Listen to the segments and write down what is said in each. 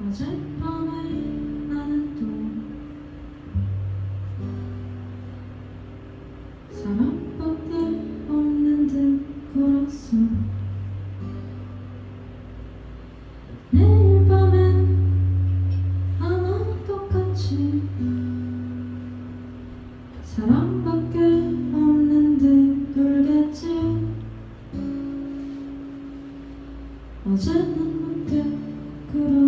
어젯밤에 나는 또 사랑밖에 없는 듯 굴었어 내일 밤엔 아마 똑같이 사랑밖에 없는 듯 울겠지 어제는 문득 그런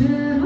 Yeah.